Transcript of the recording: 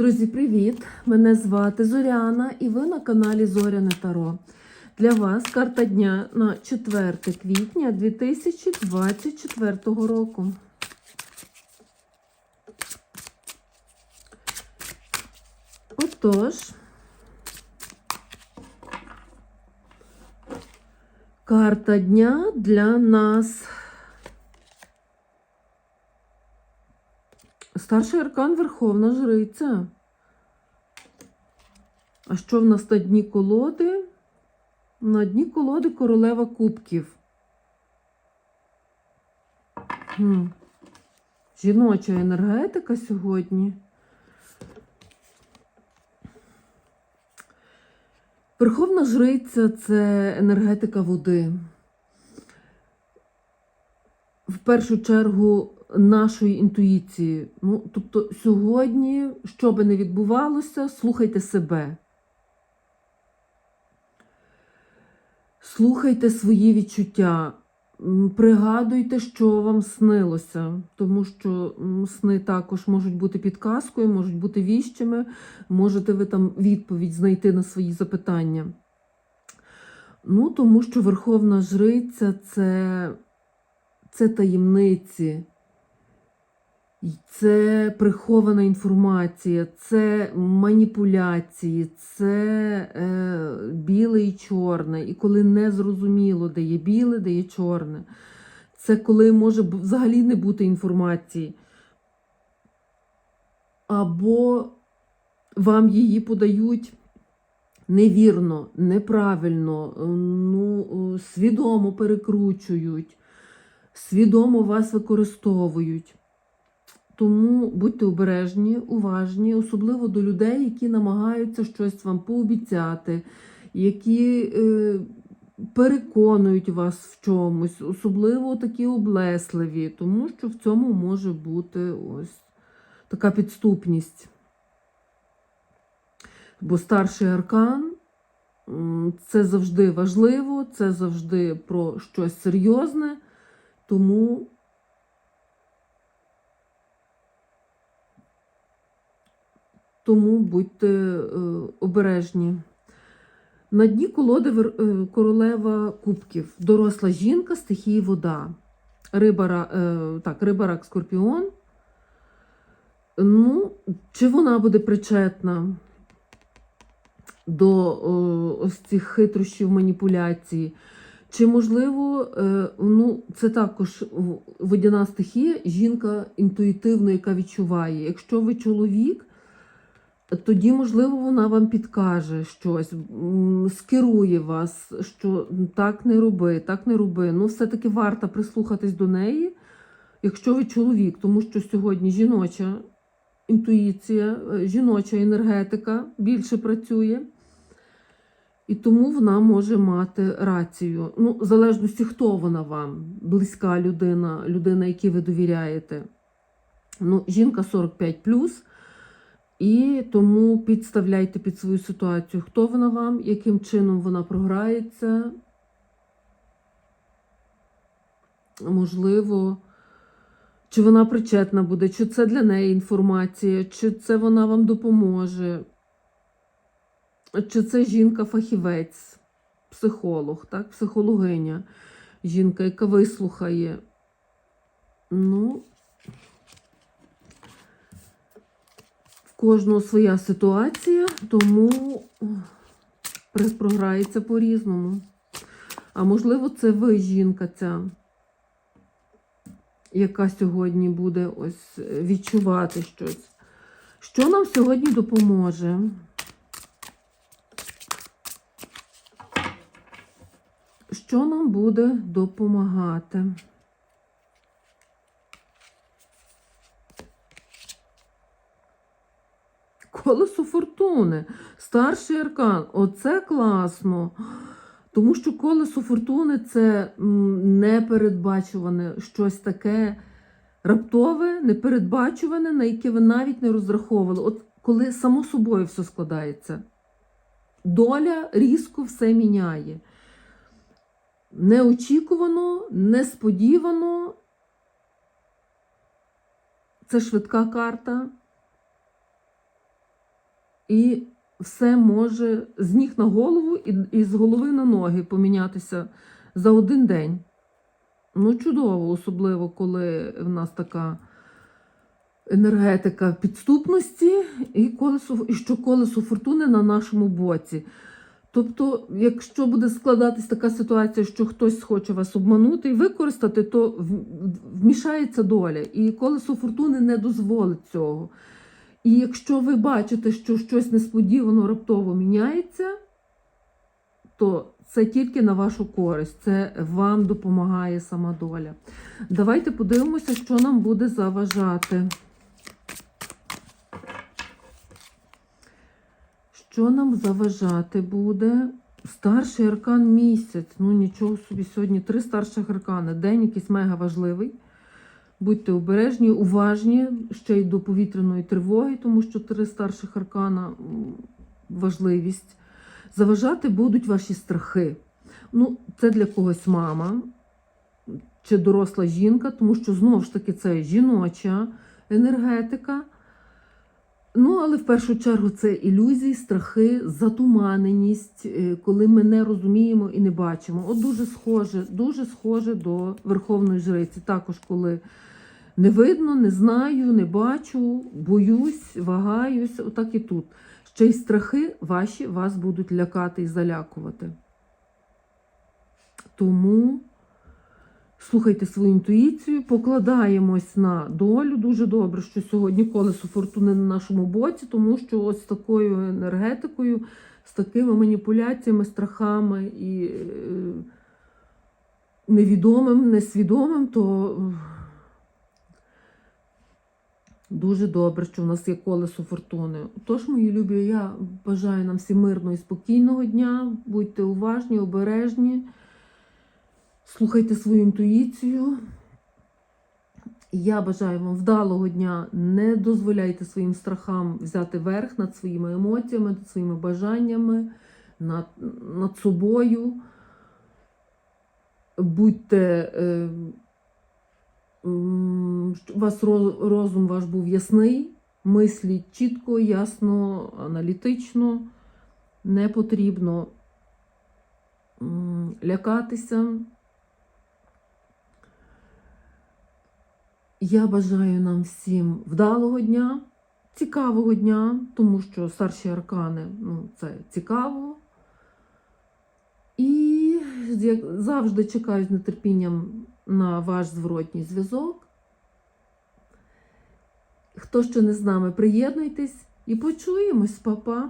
Друзі, привіт! Мене звати Зоряна і ви на каналі Зоряне Таро. Для вас карта дня на 4 квітня 2024 року. Отож, карта дня для нас. Старший аркан Верховна Жриця. А що в нас на дні колоди? На дні колоди королева кубків. Хм. Жіноча енергетика сьогодні. Верховна жриця це енергетика води. В першу чергу нашої інтуїції. Ну, тобто, сьогодні, що би не відбувалося, слухайте себе. Слухайте свої відчуття, пригадуйте, що вам снилося, тому що сни також можуть бути підказкою, можуть бути віщими, можете ви там відповідь знайти на свої запитання. Ну, тому що Верховна Жриця це, це таємниці, це прихована інформація, це маніпуляції, це е, біле і чорне. І коли не зрозуміло, де є біле, де є чорне. Це коли може взагалі не бути інформації. Або вам її подають невірно, неправильно, е, ну, е, свідомо перекручують, свідомо вас використовують. Тому будьте обережні, уважні, особливо до людей, які намагаються щось вам пообіцяти, які е, переконують вас в чомусь, особливо такі облесливі, тому що в цьому може бути ось така підступність. Бо старший аркан це завжди важливо, це завжди про щось серйозне, тому тому будьте е, обережні. На дні колоди е, королева кубків, доросла жінка, стихії вода. Риба, ра- е, так, риба рак скорпіон. Ну, чи вона буде причетна до ось цих хитрощів маніпуляцій? Чи можливо, ну, це також водяна стихія, жінка інтуїтивно, яка відчуває. Якщо ви чоловік, тоді, можливо, вона вам підкаже щось, скерує вас, що так не роби, так не роби. Ну, все-таки варто прислухатись до неї, якщо ви чоловік, тому що сьогодні жіноча інтуїція, е, жіноча енергетика більше працює. І тому вона може мати рацію. Ну, в залежності, хто вона вам, близька людина, людина, якій ви довіряєте. Ну, жінка 45 і тому підставляйте під свою ситуацію, хто вона вам, яким чином вона програється. Можливо, чи вона причетна буде, чи це для неї інформація, чи це вона вам допоможе, чи це жінка-фахівець, психолог, так, психологиня, жінка, яка вислухає. Ну, кожного своя ситуація, тому програється по-різному. А можливо, це ви, жінка ця, яка сьогодні буде ось відчувати щось. Що нам сьогодні допоможе? Що нам буде допомагати? Колесо фортуни, старший аркан. Оце класно. Тому що колесо фортуни це непередбачуване щось таке раптове, непередбачуване, на яке ви навіть не розраховували. От коли само собою все складається, доля різко все міняє. Неочікувано, несподівано. Це швидка карта. І все може з ніг на голову і, і з голови на ноги помінятися за один день. Ну, чудово, особливо, коли в нас така енергетика підступності, і колесо, і що колесо фортуни на нашому боці. Тобто, якщо буде складатись така ситуація, що хтось хоче вас обманути і використати, то вмішається доля, і колесо фортуни не дозволить цього. І якщо ви бачите, що щось несподівано раптово міняється, то це тільки на вашу користь, це вам допомагає сама доля. Давайте подивимося, що нам буде заважати. Що нам заважати буде? Старший аркан місяць. Ну нічого собі, сьогодні три старших аркани. День якийсь мега важливий. Будьте обережні, уважні ще й до повітряної тривоги, тому що три старших аркана важливість. Заважати будуть ваші страхи. Ну, це для когось мама чи доросла жінка, тому що знову ж таки це жіноча енергетика. Ну, але в першу чергу це ілюзії, страхи, затуманеність, е, коли ми не розуміємо і не бачимо. От дуже схоже, дуже схоже до Верховної Жриці. Також, коли не видно, не знаю, не бачу, боюсь, вагаюсь, отак і тут. Ще й страхи ваші вас будуть лякати і залякувати. Тому слухайте свою інтуїцію, покладаємось на долю. Дуже добре, що сьогодні колесо фортуни на нашому боці, тому що ось такою енергетикою, з такими маніпуляціями, страхами і е, невідомим, несвідомим, то е, дуже добре, що в нас є колесо фортуни. Тож, мої любі, я бажаю нам всім мирного і спокійного дня. Будьте уважні, обережні. Слухайте свою інтуїцію. Я бажаю вам вдалого дня. Не дозволяйте своїм страхам взяти верх над своїми емоціями, над своїми бажаннями, над, над собою. Будьте, е, вас розум ваш був ясний, мисліть чітко, ясно, аналітично. Не потрібно лякатися. Я бажаю нам всім вдалого дня, цікавого дня, тому що старші аркани ну, це цікаво. І завжди чекаю з нетерпінням на ваш зворотній зв'язок. Хто ще не з нами, приєднуйтесь і почуємось, папа.